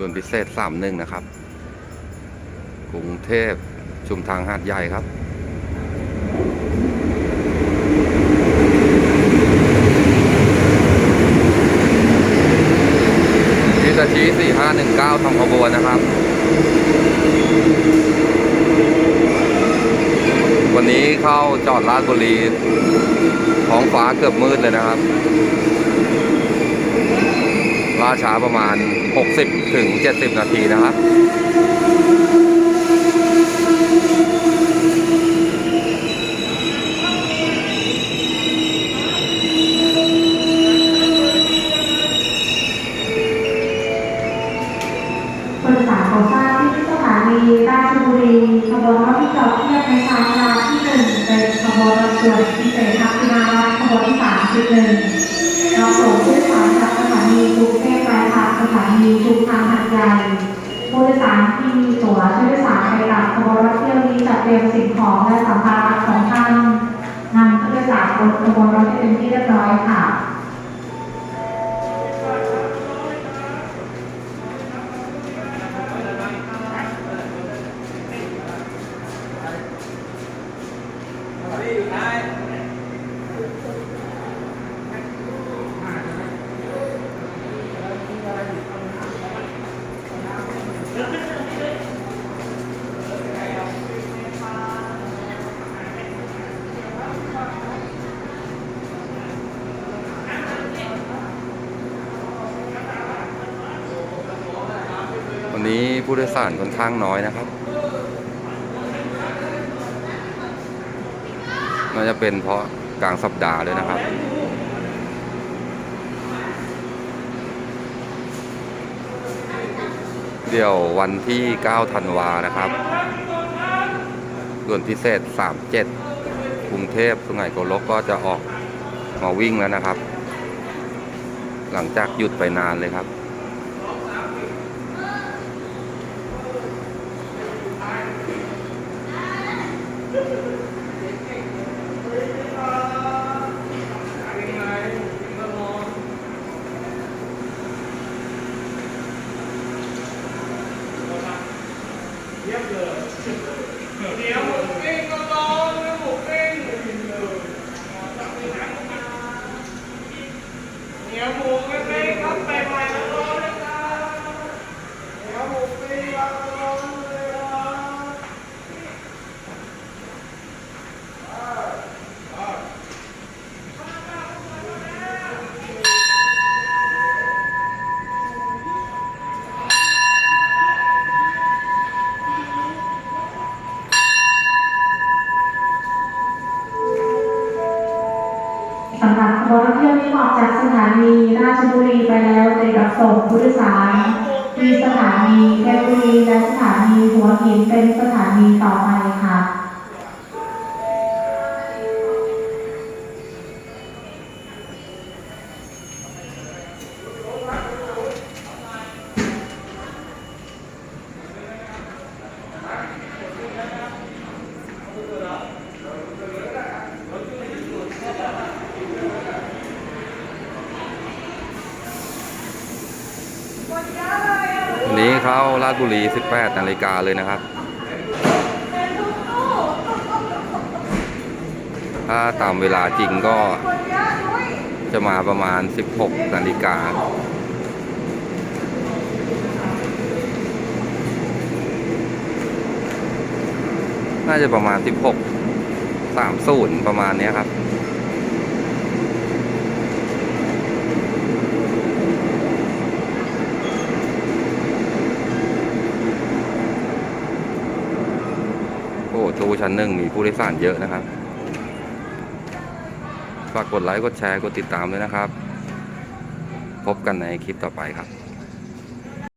รุ่นพิเศษสามหนึ่งนะครับ กรุงเทพชุมทางหาดใหญ่ครับพิซาชี4519ทำขบวนนะครับ วันนี้เข้าจอดราชบุรีท้องฟ้าเกือบมืดเลยนะครับ ล่าช้าประมาณ 60 ถึง 70 นาทีนะครับรโปรดทราบที่สถานีราชบุรีขบวนรถที่จอดเทียบในสายเวลาที่หนึ่งเป็นขบวนรถด่วนพิเศษทักษิณาวัฒน์ขบวนที่สามสิบหนึ่ง ผู้โดยสารที่มีตั๋วช่วยโดยสารไปกับขบวนรถเที่ยวนี้จัดเตรียมสิ่งของและสัมภาระของท่านนำผู้โดยสารบนขบวนรถ วันนี้ผู้โดยสารค่อนข้างน้อยนะครับ น่าจะเป็นเพราะกลางสัปดาห์ด้วยนะครับเดี๋ยววันที่ 9 ธันวานะครับ ส่วนพิเศษ 37 กรุงเทพสุไหงโกลกก็จะออกมาวิ่งแล้วนะครับ หลังจากหยุดไปนานเลยครับ ออกจากสถานีราชบุรีไปแล้วจะรับส่งผู้โดยสารที่สถานีเพชรบุรีและสถานีหัวหินเป็นสถานีต่อไปค่ะ เข้าราชบุรี 18นาฬิกาเลยนะครับถ้าตามเวลาจริงก็จะมาประมาณ 16นาฬิกาน่าจะประมาณ 16 30 ประมาณนี้ครับ ตู้ชั้นหนึ่งมีผู้โดยสารเยอะนะครับ ฝากกดไลค์ กดแชร์ กดติดตามด้วยนะครับ พบกันในคลิปต่อไปครับ